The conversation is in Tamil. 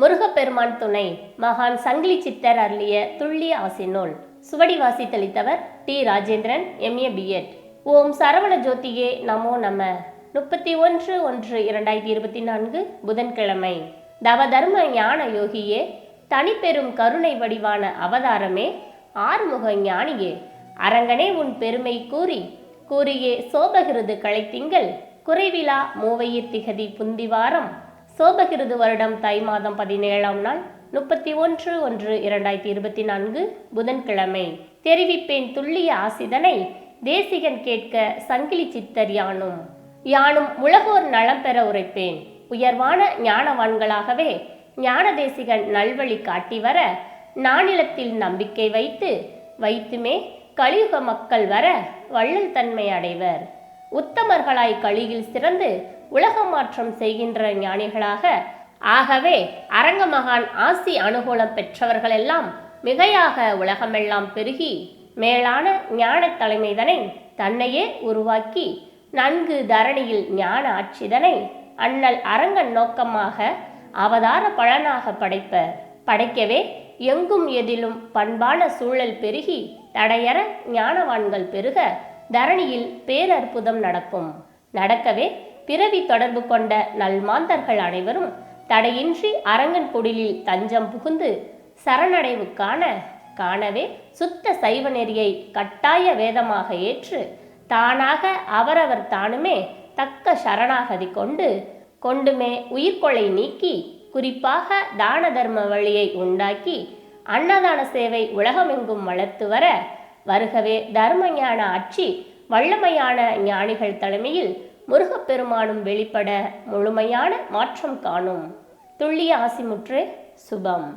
முருகப்பெருமான் துணை மகான் சங்கிலி சித்தர் அருளிய துள்ளி ஆசினோல் சுவடி வாசித்தளித்தவர் டி ராஜேந்திரன் எம்ஏ பிஎட் ஓம் சரவண ஜோதியே நமோ நம. முப்பத்தி ஒன்று ஒன்று இரண்டாயிரத்தி இருபத்தி நான்கு புதன்கிழமை. தவதர்ம ஞான யோகியே தனிப்பெரும் கருணை வடிவான அவதாரமே ஆறுமுக ஞானியே. அரங்கனே உன் பெருமை கூறி கூறியே சோபகிருது களைத்திங்கள். குறைவிலா மூவையிர் திகதி புந்திவாரம். சோபகிருது வருடம் தை மாதம் பதினேழாம் நாள் முப்பத்தி ஒன்று ஒன்று இரண்டாயிரத்தி இருபத்தி நான்கு புதன்கிழமை. தெரிவிப்பேன் துல்லிய ஆசிதனை தேசிகன் கேட்க சங்கிலி சித்தர் யானும். யானும் உலகோர் நலம் பெற உரைப்பேன். உயர்வான ஞானவான்களாகவே ஞான தேசிகன் நல்வழி காட்டி வர நானிலத்தில் நம்பிக்கை வைத்து வைத்துமே கலியுக மக்கள் வர வள்ளல் தன்மை அடைவர். உத்தமர்களாய் கழியில் சிறந்து உலக மாற்றம் செய்கின்ற ஞானிகளாக ஆகவே அரங்க மகான் ஆசி அனுகூலம் பெற்றவர்களெல்லாம் மிகையாக உலகமெல்லாம் பெருகி மேலான ஞான தலைமைதனை தன்னையே உருவாக்கி நன்கு தரணியில் ஞான ஆட்சிதனை அண்ணல் அரங்கன் நோக்கமாக அவதார பலனாக படைப்ப படைக்கவே எங்கும் எதிலும் பண்பான சூழல் பெருகி தடையற ஞானவான்கள் பெருக தரணியில் பேரற்புதம் நடக்கும். நடக்கவே பிறவி தொடர்பு கொண்ட நல்மாந்தர்கள் அனைவரும் தடையின்றி அரங்கன் குடிலில் தஞ்சம் புகுந்து சரணடைவு காண காணவே சுத்த சைவ நெறியை கட்டாய வேதமாக ஏற்று தானாக அவரவர் தானுமே தக்க சரணாகதி கொண்டு கொண்டுமே உயிர்கொலை நீக்கி குறிப்பாக தான தர்ம வழியை உண்டாக்கி அன்னதான சேவை உலகமெங்கும் வளர்த்து வர வருகவே தர்மஞான ஆட்சி வல்லமையான ஞானிகள் தலைமையில் முருகப்பெருமானும் வெளிப்பட முழுமையான மாற்றம் காணும். துள்ளிய ஆசிமுற்று சுபம்.